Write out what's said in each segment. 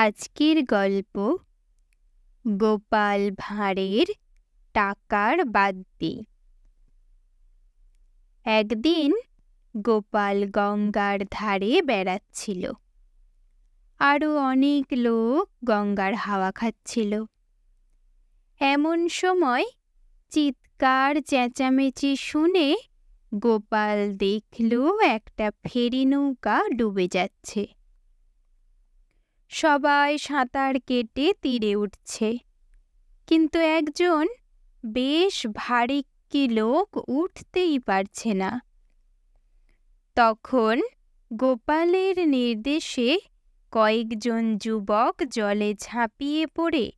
আজকের গল্প গোপাল ভাঁড়ের টাকার বাদ্যি। একদিন গোপাল গঙ্গার ধারে বেড়াচ্ছিল। আরও অনেক লোক গঙ্গার হাওয়া খাচ্ছিল। এমন সময় চিৎকার চেঁচামেচি শুনে গোপাল দেখল একটা ফেরি নৌকা ডুবে যাচ্ছে। সবাই সাঁতার কেটে তীরে উঠছে। কিন্তু একজন বেশ ভারী কি লোক উঠতেই পারছে না। তখন গোপালের নির্দেশে কয়েকজন যুবক জলে ঝাঁপিয়ে পড়ে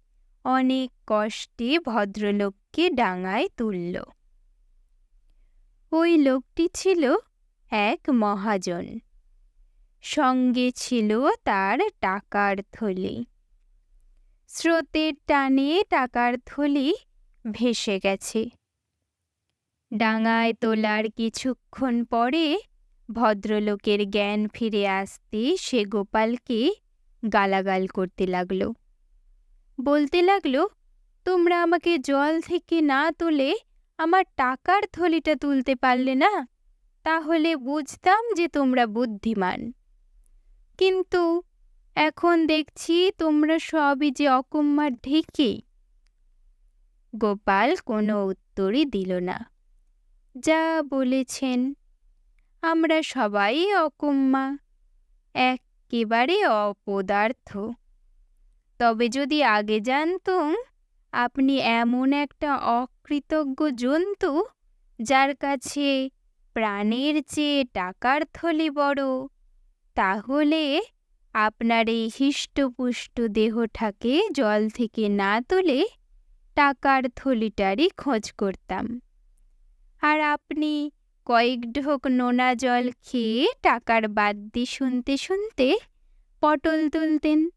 অনেক কষ্টে ভদ্রলোককে ডাঙায় তুলল। ওই লোকটি ছিল এক মহাজন। সঙ্গে ছিল তার টাকার থলি। স্রোতের টানে টাকার থলি ভেসে গেছে। ডাঙায় তোলার কিছুক্ষণ পরে ভদ্রলোকের জ্ঞান ফিরে আসতে সে গোপালকে গালাগাল করতে লাগল। বলতে লাগল, তোমরা আমাকে জল থেকে না তুলে আমার টাকার থলিটা তুলতে পারলে না? তাহলে বুঝতাম যে তোমরা বুদ্ধিমান। কিন্তু এখন দেখছি তোমরা সবই যে অকম্মার ঢেকে। গোপাল কোনো উত্তরই দিল না। যা বলেছেন আমরা সবাই অকম্মা একেবারে অপদার্থ। তবে যদি আগে জানতুম আপনি এমন একটা অকৃতজ্ঞ জন্তু যার কাছে প্রাণের চেয়ে টাকার থলি বড়। তাহলে আপনার এই হিষ্টপুষ্ট দেহটাকে জল থেকে না তুলে টাকার থলিটারই খোঁজ করতাম। আর আপনি কয়েক ঢোক নোনা জল খেয়ে টাকার বাদ্যি শুনতে শুনতে পটল তুলতেন।